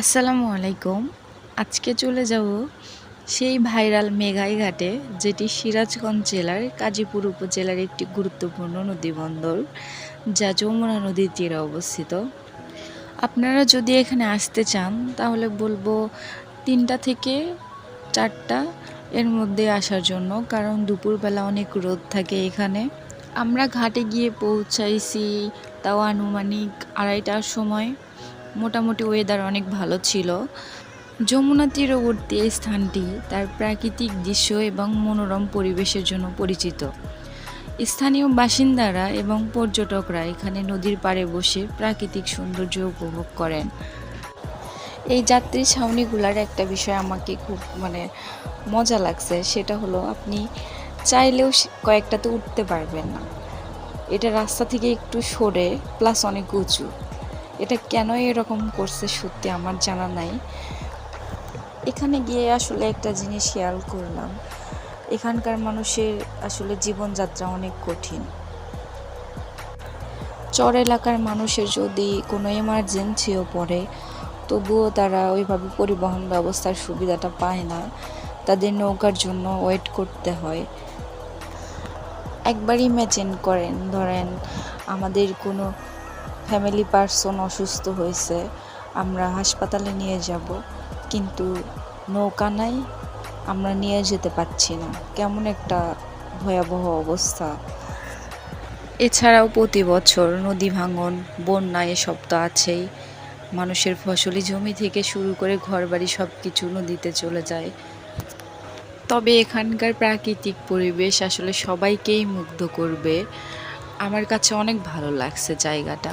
আসসালামু আলাইকুম। আজকে চলে যাব সেই ভাইরাল মেঘাই ঘাটে, যেটি সিরাজগঞ্জ জেলার কাজীপুর উপজেলার একটি গুরুত্বপূর্ণ নদী বন্দর যা যমুনা নদীর তীরে অবস্থিত। আপনারা যদি এখানে আসতে চান, তাহলে বলব তিনটা থেকে চারটা এর মধ্যে আসার জন্য, কারণ দুপুরবেলা অনেক রোদ থাকে এখানে। আমরা ঘাটে গিয়ে পৌঁছাইছি তাও আনুমানিক আড়াইটার সময়। মোটামুটি ওয়েদার অনেক ভালো ছিল। যমুনা তীরবর্তী এই স্থানটি তার প্রাকৃতিক দৃশ্য এবং মনোরম পরিবেশের জন্য পরিচিত। স্থানীয় বাসিন্দারা এবং পর্যটকরা এখানে নদীর পাড়ে বসে প্রাকৃতিক সৌন্দর্য উপভোগ করেন। এই যাত্রী ছাউনিগুলার একটা বিষয় আমাকে খুব মানে মজা লাগছে, সেটা হলো আপনি চাইলেও কয়েকটাতে উঠতে পারবেন না। এটা রাস্তা থেকে একটু সরে প্লাস অনেক উঁচু। এটা কেন এরকম করছে সত্যি আমার জানা নাই। এখানে গিয়ে আসলে একটা জিনিস খেয়াল করলাম। এখানকার মানুষের আসলে জীবনযাত্রা অনেক কঠিন। চর এলাকার মানুষের যদি কোনো এমার্জেন্সিও পড়ে, তবুও তারা ওইভাবে পরিবহন ব্যবস্থার সুবিধাটা পায় না। তাদের নৌকার জন্য ওয়েট করতে হয়। একবার ইম্যাজিন করেন, ধরেন আমাদের কোনো ফ্যামিলি পার্সন অসুস্থ হয়েছে, আমরা হাসপাতালে নিয়ে যাব, কিন্তু নৌকা নাই, আমরা নিয়ে যেতে পারছি না। কেমন একটা ভয়াবহ অবস্থা। এছাড়াও প্রতি বছর নদী ভাঙন, বন্যা এসব তো আছেই। মানুষের ফসলি জমি থেকে শুরু করে ঘরবাড়ি সব কিছু নদীতে চলে যায়। তবে এখানকার প্রাকৃতিক পরিবেশ আসলে সবাইকেই মুগ্ধ করবে। আমার কাছে অনেক ভালো লাগছে জায়গাটা।